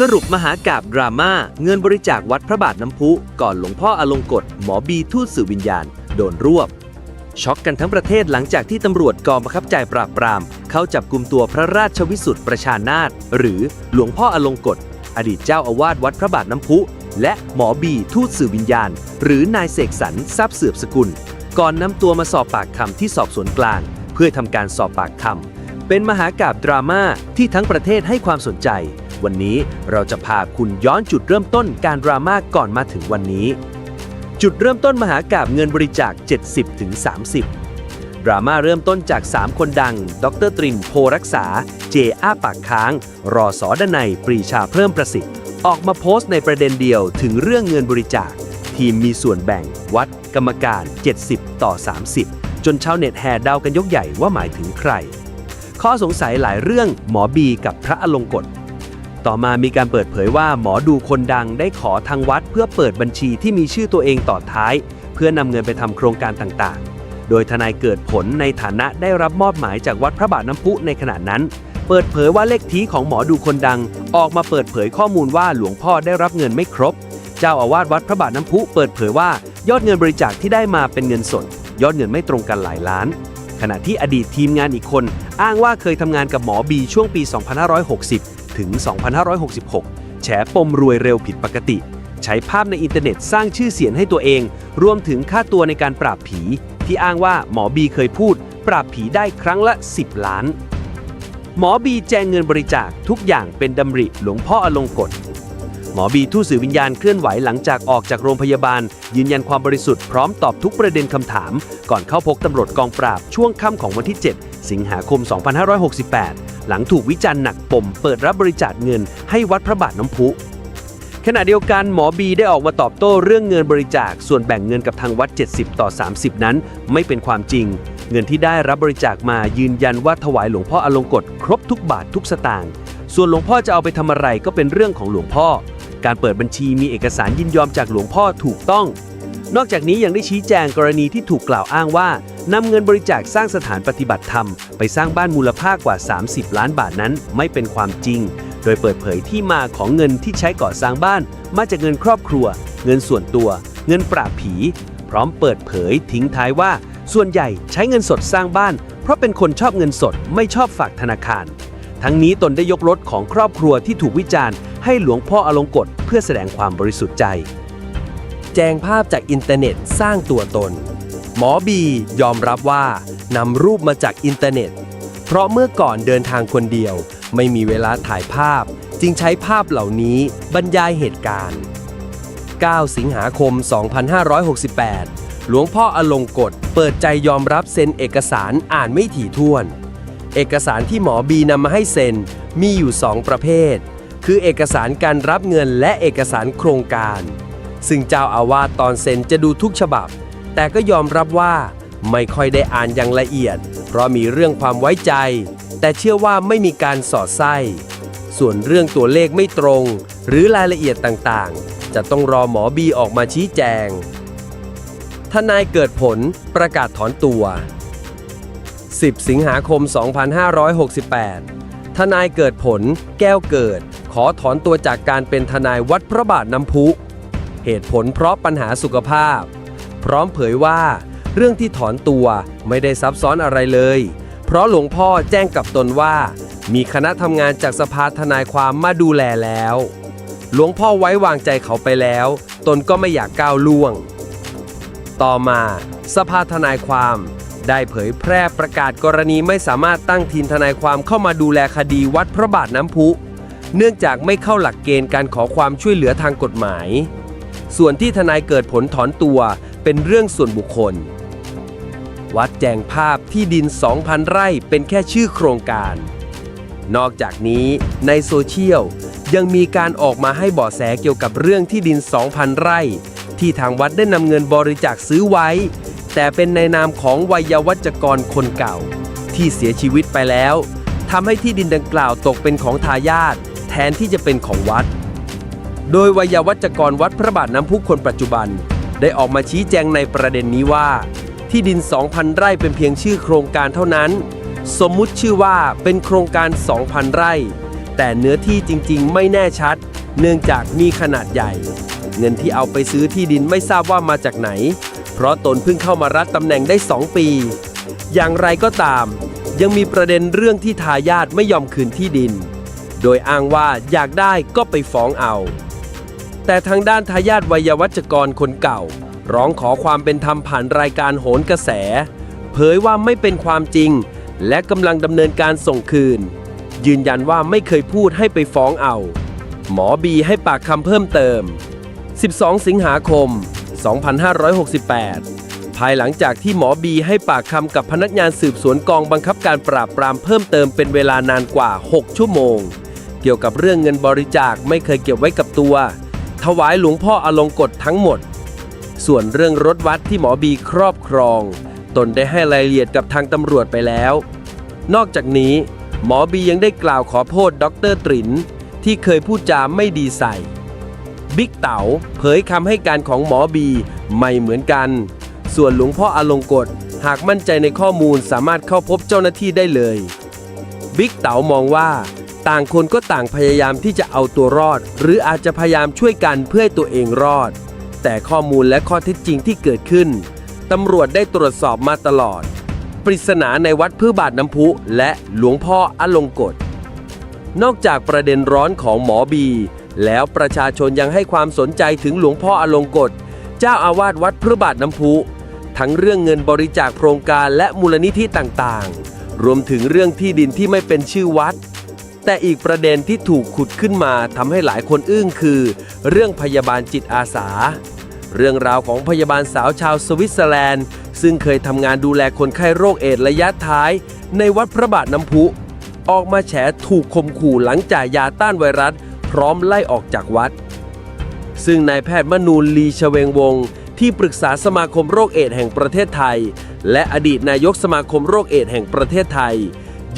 สรุปมหากาบดราม่าเงินบริจาควัดพระบาทน้ำพุ ก่อนหลวงพ่ออลงกฎหมอบีทูตสื่อวิญญาณ โดนรวบ ช็อกกันทั้งประเทศหลังจากที่ตำรวจกองบังคับใจปราบปราม เข้าจับกลุ่มตัวพระราชวิสุทธิ์ประชานาถหรือหลวงพ่ออลงกฎอดีตเจ้าอาวาสวัดพระบาทน้ำพุ และหมอบีทูตสื่อวิญญาณ หรือนายเสกสรรทรัพย์เสืบสกุล ก่อนนำตัวมาสอบปากคำที่สอบสวนกลาง เพื่อทำการสอบปากคำเป็นมหากาบดราม่าที่ทั้งประเทศให้ความสนใจ วันนี้เราจะพาคุณย้อนจุดเริ่มต้นการดราม่าก่อนมาถึงวันนี้ จุดเริ่มต้นมหากาบเงินบริจาค 70ถึง30 ดราม่าเริ่มต้นจาก 3 คนดัง ดรตรินโพรักษา เจอ้าปากค้าง รอสอดนัยปรีชาเพิ่มประสิทธิ์ ออกมาโพสต์ในประเด็นเดียวถึงเรื่องเงินบริจาค ทีมมีส่วนแบ่งวัด กรรมการ 70 ต่อ 30 จนชาวเน็ตแห่เดากันยกใหญ่ว่าหมายถึงใคร ข้อสงสัยหลายเรื่องหมอบีกับพระอลงกฎ ต่อมามีการเปิดเผยว่าหมอดูคนดังได้ขอทางวัดเพื่อเปิดบัญชีที่มีชื่อตัวเองต่อท้าย เพื่อนำเงินไปทำโครงการต่างๆ โดยทนายเกิดผลในฐานะได้รับมอบหมายจากวัดพระบาทน้ำพุในขณะนั้น เปิดเผยว่าเลขทีของหมอดูคนดัง ออกมาเปิดเผยข้อมูลว่าหลวงพ่อได้รับเงินไม่ครบ เจ้าอาวาสวัดพระบาทน้ำพุเปิดเผยว่ายอดเงินบริจาคที่ได้มาเป็นเงินสด ยอดเงินไม่ตรงกันหลายล้าน ขณะที่อดีตทีมงานอีกคน อ้างว่าเคยทำงานกับหมอบีช่วงปี 2560 ถึง 2566 แฉปมรวยเร็วผิดปกติ ใช้ภาพในอินเทอร์เน็ตสร้างชื่อเสียงให้ตัวเอง รวมถึงค่าตัวในการปราบผี ที่อ้างว่าหมอบีเคยพูด ปราบผีได้ครั้งละ 10 ล้าน หมอบีแจงเงินบริจาคทุกอย่างเป็นดำริหลวงพ่ออลงกฎหมอบีทูตสื่อวิญญาณเคลื่อนไหวหลังจากออกจากโรงพยาบาล ยืนยันความบริสุทธิ์พร้อมตอบทุกประเด็นคำถาม ก่อนเข้าพบตำรวจกองปราบช่วงค่ำของวันที่ 7 สิงหาคม 2568 หลังถูกวิจารณ์หนักปมเปิดรับบริจาคเงินให้วัดพระบาทน้ำพุ ขณะเดียวกันหมอบีได้ออกมาตอบโต้เรื่องเงินบริจาคส่วนแบ่งเงินกับทางวัด 70 ต่อ 30 นั้น ไม่เป็นความจริง เงินที่ได้รับบริจาคมายืนยันว่าถวายหลวงพ่ออลงกฎครบทุกบาททุกสตางค์ส่วนหลวงพ่อจะเอาไปทำอะไรก็เป็นเรื่องของหลวงพ่อ การเปิดบัญชีมีเอกสารยินยอมจากหลวงพ่อถูกต้อง นอกจากนี้ยังได้ชี้แจงกรณีที่ถูกกล่าวอ้างว่า นำเงินบริจาคสร้างสถานปฏิบัติธรรม ไปสร้างบ้านมูลค่ากว่า 30 ล้านบาทนั้นไม่เป็นความจริง โดยเปิดเผยที่มาของเงินที่ใช้ก่อสร้างบ้าน มาจากเงินครอบครัว เงินส่วนตัว เงินปราบผี พร้อมเปิดเผยทิ้งท้ายว่า ส่วนใหญ่ใช้เงินสดสร้างบ้าน เพราะเป็นคนชอบเงินสดไม่ชอบฝากธนาคาร ทั้งนี้ตนได้ยกรถของครอบครัวที่ถูกวิจารณ์ ให้หลวงพ่ออลงกฎเพื่อแสดงความบริสุทธิ์ใจ แจงภาพจากอินเทอร์เน็ตสร้างตัวตน หมอบียอมรับว่านำรูปมาจากอินเทอร์เน็ต เพราะเมื่อก่อนเดินทางคนเดียว ไม่มีเวลาถ่ายภาพ จึงใช้ภาพเหล่านี้บรรยายเหตุการณ์ 9 สิงหาคม 2568 หลวงพ่ออลงกฎเปิดใจยอมรับเซ็นเอกสารอ่านไม่ถี่ถ้วน เอกสารที่หมอบีนำมาให้เซ็นมีอยู่ 2 ประเภท คือเอกสารการรับเงินและเอกสารโครงการ ซึ่งเจ้าอาวาสตอนเซ็นจะดูทุกฉบับ แต่ก็ยอมรับว่าไม่ค่อยได้อ่านอย่างละเอียด เพราะมีเรื่องความไว้ใจ แต่เชื่อว่าไม่มีการสอดไส้ ส่วนเรื่องตัวเลขไม่ตรง หรือรายละเอียดต่างๆ จะต้องรอหมอบีออกมาชี้แจง ทนายเกิดผลประกาศถอนตัว 10 สิงหาคม 2568 ทนายเกิดผลแก้วเกิด ขอถอนตัวจากการเป็นทนายวัดพระบาทน้ำพุ เหตุผลเพราะปัญหาสุขภาพ พร้อมเผยว่าเรื่องที่ถอนตัวไม่ได้ซับซ้อนอะไรเลย เพราะหลวงพ่อแจ้งกับตนว่า มีคณะทำงานจากสภาทนายความมาดูแลแล้ว หลวงพ่อไว้วางใจเขาไปแล้ว ตนก็ไม่อยากก้าวล่วง ต่อมาสภาทนายความได้เผยแพร่ประกาศกรณีไม่สามารถตั้งทีมทนายความเข้ามาดูแลคดีวัดพระบาทน้ำพุ เนื่องจากไม่เข้าหลักเกณฑ์การขอความช่วยเหลือทางกฎหมาย ส่วนที่ทนายเกิดผลถอนตัว เป็นเรื่องส่วนบุคคล วัดแจงภาพที่ดิน 2,000 ไร่เป็นแค่ชื่อโครงการ นอกจากนี้ในโซเชียลยังมีการออกมาให้เบาะแสเกี่ยวกับเรื่องที่ดิน 2,000 ไร่ ที่ทางวัดได้นำเงินบริจาคซื้อไว้ แต่เป็นในนามของวัยวัจกรคนเก่า ที่เสียชีวิตไปแล้วทำให้ที่ดินดังกล่าวตกเป็นของทายาทแทนที่จะเป็นของวัด โดยวัยวัจกรวัดพระบาทน้ำพุคนปัจจุบัน ได้ออกมาชี้แจงในประเด็นนี้ว่า ที่ดิน 2,000 ไร่เป็นเพียงชื่อโครงการเท่านั้น สมมุติชื่อว่าเป็นโครงการ 2,000 ไร่ แต่เนื้อที่จริงๆ ไม่แน่ชัด เนื่องจากมีขนาดใหญ่ เงินที่เอาไปซื้อที่ดินไม่ทราบว่ามาจากไหน เพราะตนเพิ่งเข้ามารับตำแหน่งได้ 2 ปี อย่างไรก็ตาม ยังมีประเด็นเรื่องที่ทายาทไม่ยอมคืนที่ดิน โดยอ้างว่าอยากได้ก็ไปฟ้องเอา แต่ทางด้านทายาทวัยวัจกรคนเก่า ร้องขอความเป็นธรรมผ่านรายการโหนกระแส เผยว่าไม่เป็นความจริง และกำลังดำเนินการส่งคืน ยืนยันว่าไม่เคยพูดให้ไปฟ้องเอา หมอบีให้ปากคำเพิ่มเติม 12 สิงหาคม 2568 ภายหลังจากที่หมอบีให้ปากคำกับพนักงานสืบสวนกองบังคับการปราบปรามเพิ่มเติมเป็นเวลานานกว่า 6 ชั่วโมง เกี่ยวกับเรื่องเงินบริจาคไม่เคยเก็บไว้กับตัว ถวายหลวงพ่ออลงกฎทั้งหมด ส่วนเรื่องรถวัดที่หมอบีครอบครอง ตนได้ให้รายละเอียดกับทางตำรวจไปแล้ว นอกจากนี้ หมอบียังได้กล่าวขอโทษดรตรินที่เคยพูดจาไม่ดีใส่ บิ๊กเต๋าเผยคำให้การของหมอบีไม่เหมือนกัน ส่วนหลวงพ่ออลงกฎหากมั่นใจในข้อมูลสามารถเข้าพบเจ้าหน้าที่ได้เลย บิ๊กเต๋ามองว่า ต่างคนก็ต่างพยายามที่จะเอาตัวรอด หรืออาจจะพยายามช่วยกันเพื่อให้ตัวเองรอด แต่ข้อมูลและข้อเท็จจริงที่เกิดขึ้นตำรวจได้ตรวจสอบมาตลอด ปริศนาในวัดพืบาทน้ำพุ และหลวงพ่ออลงกฎนอกจากประเด็นร้อนของหมอบี แล้วประชาชนยังให้ความสนใจถึงหลวงพ่ออลงกฎเจ้าอาวาสวัดพระบาทน้ำพุ ทั้งเรื่องเงินบริจาคโครงการและมูลนิธิต่างๆ รวมถึงเรื่องที่ดินที่ไม่เป็นชื่อวัด แต่อีกประเด็นที่ถูกขุดขึ้นมาทำให้หลายคนอึ้งคือ เรื่องพยาบาลจิตอาสา เรื่องราวของพยาบาลสาวชาวสวิตเซอร์แลนด์ ซึ่งเคยทำงานดูแลคนไข้โรคเอดส์ระยะท้าย ในวัดพระบาทน้ำพุ ออกมาแฉถูกข่มขู่หลังจ่ายยาต้านไวรัส พร้อมไล่ออกจากวัด ซึ่งนายแพทย์มนูลลีชเวงวงที่ปรึกษาสมาคมโรคเอดส์แห่งประเทศไทย และอดีตนายกสมาคมโรคเอดส์แห่งประเทศไทย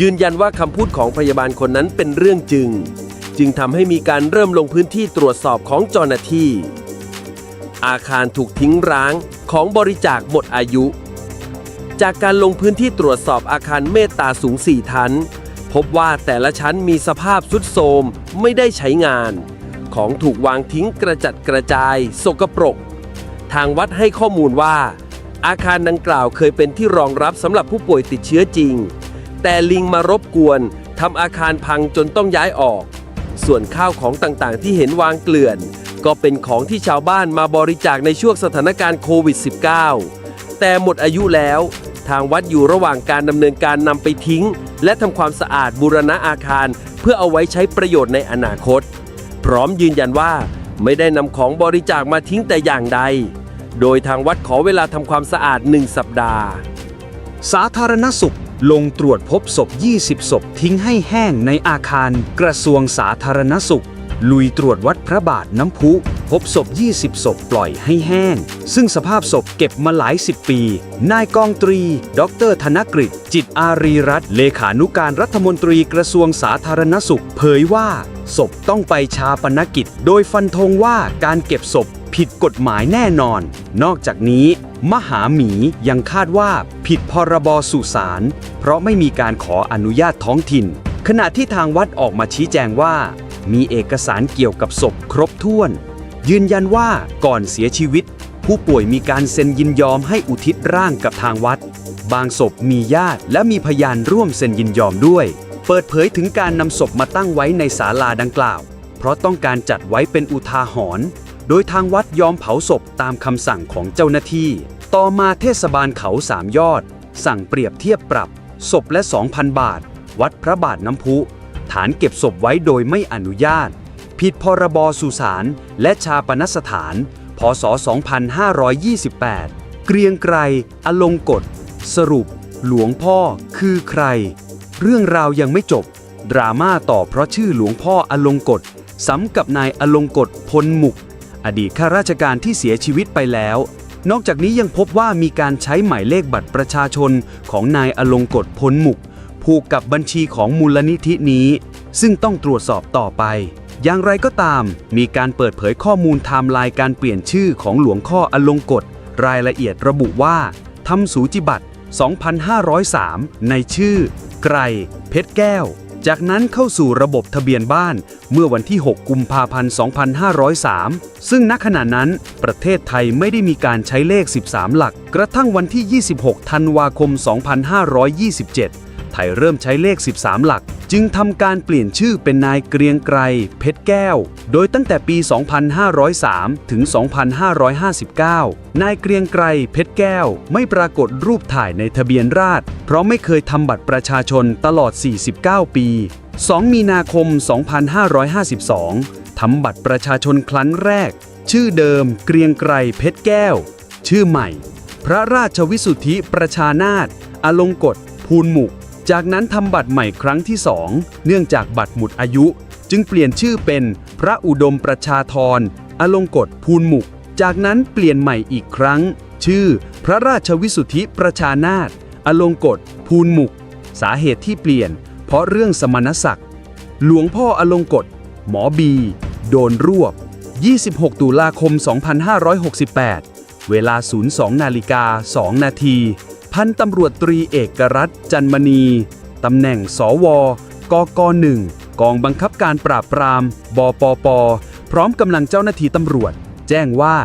ยืนยันว่าคำพูดของพยาบาลคนนั้นเป็นเรื่องจริง จึงทำให้มีการเริ่มลงพื้นที่ตรวจสอบของเจ้าหน้าที่ อาคารถูกทิ้งร้างของบริจาคหมดอายุ จากการลงพื้นที่ตรวจสอบอาคารเมตตาสูง4ชั้น พบว่าแต่ละชั้นมีสภาพสุดโทรมไม่ได้ใช้งาน ของถูกวางทิ้งกระจัดกระจาย สกปรก ทางวัดให้ข้อมูลว่า อาคารดังกล่าวเคยเป็นที่รองรับสำหรับผู้ป่วยติดเชื้อจริง แต่ลิงมารบกวนทำอาคารพังจนต้องย้ายออก ส่วนข้าวของต่างๆ ที่เห็นวางเกลื่อน ก็เป็นของที่ชาวบ้านมาบริจาคในช่วงสถานการณ์โควิด -19 แต่หมดอายุแล้ว ทางวัดอยู่ระหว่างการดำเนินการนำไปทิ้ง และทำความสะอาดบูรณะอาคาร เพื่อเอาไว้ใช้ประโยชน์ในอนาคต พร้อมยืนยันว่าไม่ได้นำของบริจาคมาทิ้งแต่อย่างใด โดยทางวัดขอเวลาทำความสะอาดหนึ่งสัปดาห์ สาธารณสุข ลงตรวจพบศพ 20 ศพทิ้งให้แห้งในอาคารกระทรวงสาธารณสุข ลุยตรวจวัดพระบาทน้ำพุ พบศพ 20 ศพปล่อยให้แห้ง ซึ่งสภาพศพเก็บมาหลายสิบปี นายกองตรี ดร ธนกฤษ จิตอารีรัตน์เลขานุการรัฐมนตรีกระทรวงสาธารณสุข เผยว่า ศพต้องไปชาปนกิจ โดยฟันธงว่าการเก็บศพ ผิดกฎหมายแน่นอน นอกจากนี้ มหาหมียังคาดว่าผิดพรบสุสานเพราะไม่มีการขออนุญาตท้องถิ่น ขณะที่ทางวัดออกมาชี้แจงว่า มีเอกสารเกี่ยวกับศพครบถ้วน ยืนยันว่าก่อนเสียชีวิต ผู้ป่วยมีการเซ็นยินยอมให้อุทิศร่างกับทางวัด บางศพมีญาติและมีพยานร่วมเซ็นยินยอมด้วย เปิดเผยถึงการนำศพมาตั้งไว้ในศาลาดังกล่าว เพราะต้องการจัดไว้เป็นอุทาหรณ์ โดยทางวัดยอมเผาศพตามคำสั่งของเจ้าหน้าที่ ต่อมาเทศบาลเขาสามยอด สั่งเปรียบเทียบปรับ ศพและ 2,000 บาท วัดพระบาทน้ำพุ ฐานเก็บศพไว้โดยไม่อนุญาต ผิดพรบสุสานและชาปนสถาน พศ 2528 เกรียงไกร อลงกฎ สรุป หลวงพ่อคือใคร เรื่องราวยังไม่จบ ดราม่าต่อเพราะชื่อหลวงพ่ออลงกฎซ้ำกับนายอลงกฎพลหมุก อดีตข้าราชการที่เสียชีวิตไปแล้ว นอกจากนี้ยังพบว่ามีการใช้หมายเลขบัตรประชาชนของนายอลงกฎพลหมุก ผูกกับบัญชีของมูลนิธินี้ ซึ่งต้องตรวจสอบต่อไป อย่างไรก็ตาม มีการเปิดเผยข้อมูลไทม์ไลน์การเปลี่ยนชื่อของหลวงพ่ออลงกฎรายละเอียดระบุว่าทำสูจิบัตร 2503 ในชื่อ ไกร เพชรแก้ว จากนั้นเข้าสู่ระบบทะเบียนบ้านเมื่อวันที่ 6 กุมภาพันธ์ 2503 ซึ่งณขณะนั้น ประเทศไทยไม่ได้มีการใช้เลข 13 หลัก กระทั่งวันที่ 26 ธันวาคม 2527 ไทยเริ่มใช้เลข 13 หลัก จึงทำการเปลี่ยนชื่อเป็นนายเกรียงไกรเพชรแก้ว โดยตั้งแต่ปี 2503 ถึง 2559 นายเกรียงไกรเพชรแก้ว ไม่ปรากฏรูปถ่ายในทะเบียนราษฎรเพราะไม่เคยทำบัตรประชาชนตลอด 49 ปี 2 มีนาคม 2552 ทำบัตรประชาชนครั้งแรก ชื่อเดิมเกรียงไกรเพชรแก้ว ชื่อใหม่ พระราชวิสุทธิประชานาถอลงกฎภูลหมุก จากนั้นทำบัตรใหม่ครั้งที่สองเนื่องจากบัตรหมดอายุ จึงเปลี่ยนชื่อเป็นพระอุดมประชาธรอลงกฎภูลมุก จากนั้นเปลี่ยนใหม่อีกครั้ง ชื่อ พระราชวิสุทธิประชานาถอลงกฎภูลมุก สาเหตุที่เปลี่ยน เพราะเรื่องสมณศักดิ์ หลวงพ่ออลงกฎหมอบี โดนรวบ 26 ตุลาคม 2568 เวลา 02 นาฬิกา 2 นาที พันตำรวจตรีเอกรัตน์จันมณี ตำแหน่งสวกก1กองบังคับการปราบปราม บปป พร้อมกำลังเจ้าหน้าที่ตำรวจ แจ้งว่า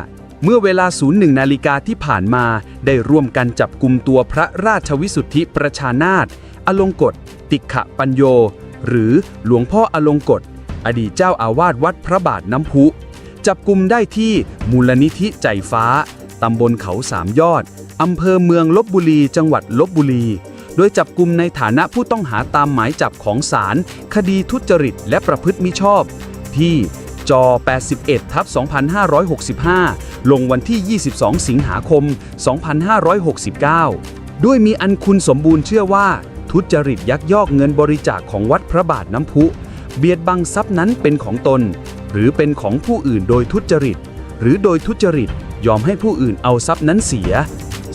เมื่อเวลา 01 นาฬิกาที่ผ่านมา ได้ร่วมกันจับกลุ่มตัวพระราชวิสุทธิประชานาถอลงกฎ ติขะปัญโย หรือหลวงพ่ออลงกฎ อดีตเจ้าอาวาสวัดพระบาทน้ำพุ จับกลุ่มได้ที่มูลนิธิใจฟ้า ตำบลเขาสามยอด อำเภอเมืองลบบุรี จังหวัดลบบุรี โดยจับกลุ่มในฐานะผู้ต้องหาตามหมายจับของศาลคดีทุจริตและประพฤติมิชอบ ที่จ81ทับ2565 ลงวันที่ 22 สิงหาคม 2569 ด้วยมีอันคุณสมบูรณ์เชื่อว่า ทุจริตยักยอกเงินบริจาคของวัดพระบาทน้ำพุ เบียดบังทรัพย์นั้นเป็นของตน หรือเป็นของผู้อื่นโดยทุจริต หรือโดยทุจริตยอมให้ผู้อื่นเอาทรัพย์นั้นเสีย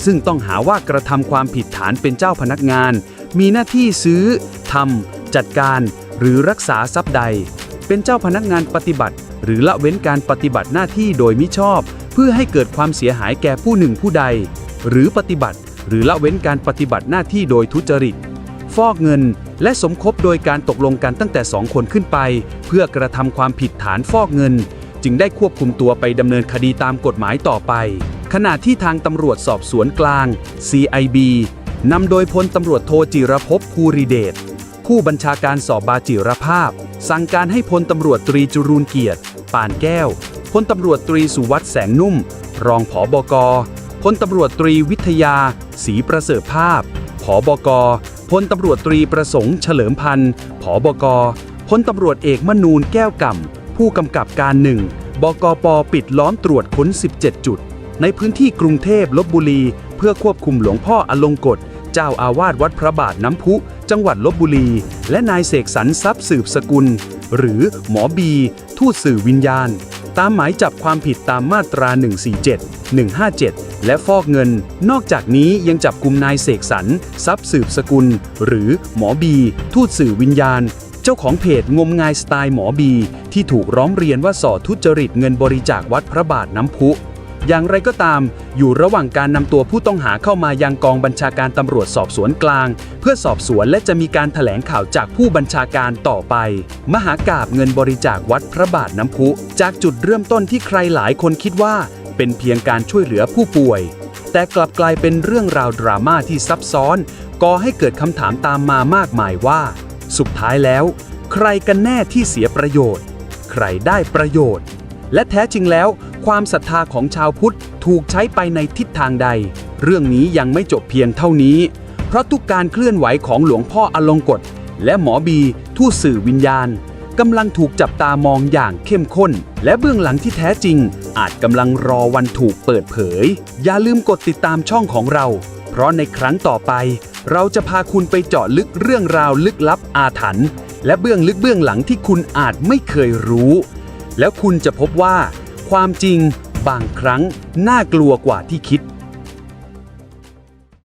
ซึ่งต้องหาว่ากระทำความผิดฐานเป็นเจ้าพนักงาน มีหน้าที่ซื้อทำจัดการ หรือรักษาทรัพย์ใด เป็นเจ้าพนักงานปฏิบัติ หรือละเว้นการปฏิบัติหน้าที่โดยมิชอบ เพื่อให้เกิดความเสียหายแก่ผู้หนึ่งผู้ใด หรือปฏิบัติ หรือละเว้นการปฏิบัติหน้าที่โดยทุจริต ฟอกเงิน และสมคบโดยการตกลงกันตั้งแต่2คนขึ้นไป เพื่อกระทำความผิดฐานฟอกเงิน จึงได้ควบคุมตัวไปดำเนินคดีตามกฎหมายต่อไป ขณะที่ทางตำรวจสอบสวนกลาง CIB นำโดยพลตำรวจโทจิรภพภูริเดช ผู้บัญชาการสอบบาจิรภาพ สั่งการให้พลตำรวจตรีจุรูนเกียรติ ป่านแก้ว พลตำรวจตรีสุวัสด์แสงนุ่ม รองผอบกพลตำรวจตรีวิทยาศรีประเสริฐภาพ ผอบกพลตำรวจตรีประสงค์เฉลิมพันธ์ผอบกพลตำรวจเอกมนูนแก้วก่ำผู้กำกับการหนึ่ง บกปปิดล้อมตรวจค้น 17 จุด ในพื้นที่กรุงเทพลบบุรี เพื่อควบคุมหลวงพ่ออลงกฎเจ้าอาวาสวัดพระบาทน้ำพุ จังหวัดลบบุรี และนายเสกสรรทรัพย์สืบสกุล หรือหมอบี ทูตสื่อวิญญาณ ตามหมายจับความผิดตามมาตรา 147 157 และฟอกเงิน นอกจากนี้ยังจับกลุ่มนายเสกสรรทรัพย์สืบสกุล หรือหมอบี ทูตสื่อวิญญาณเจ้าของเพจงมงายสไตล์หมอบี ที่ถูกร้องเรียนว่าส่อทุจริตเงินบริจาควัดพระบาทน้ำพุ อย่างไรก็ตาม อยู่ระหว่างการนำตัวผู้ต้องหาเข้ามายังกองบัญชาการตำรวจสอบสวนกลาง เพื่อสอบสวนและจะมีการถแถลงข่าวจากผู้บัญชาการต่อไป มหากาบเงินบริจาควัดพระบาทน้ำพุ จากจุดเริ่มต้นที่ใครหลายคนคิดว่า เป็นเพียงการช่วยเหลือผู้ป่วย แต่กลับกลายเป็นเรื่องราวดราม่าที่ซับซ้อนก่อให้เกิดคำถามตามมามากมายว่า สุดท้ายแล้ว ใครกันแน่ที่เสียประโยชน์ ใครได้ประโยชน์ และแท้จริงแล้ว ความศรัทธาของชาวพุทธถูกใช้ไปในทิศทางใด เรื่องนี้ยังไม่จบเพียงเท่านี้ เพราะทุกการเคลื่อนไหวของหลวงพ่ออลงกฎและหมอบีทูตสื่อวิญญาณกำลังถูกจับตามองอย่างเข้มข้น และเบื้องหลังที่แท้จริง อาจกำลังรอวันถูกเปิดเผย อย่าลืมกดติดตามช่องของเรา เพราะในครั้งต่อไป เราจะพาคุณไปเจาะลึกเรื่องราวลึกลับอาถรรพ์และเบื้องลึกเบื้องหลังที่คุณอาจไม่เคยรู้ แล้วคุณจะพบว่า ความจริงบางครั้งน่ากลัวกว่าที่คิด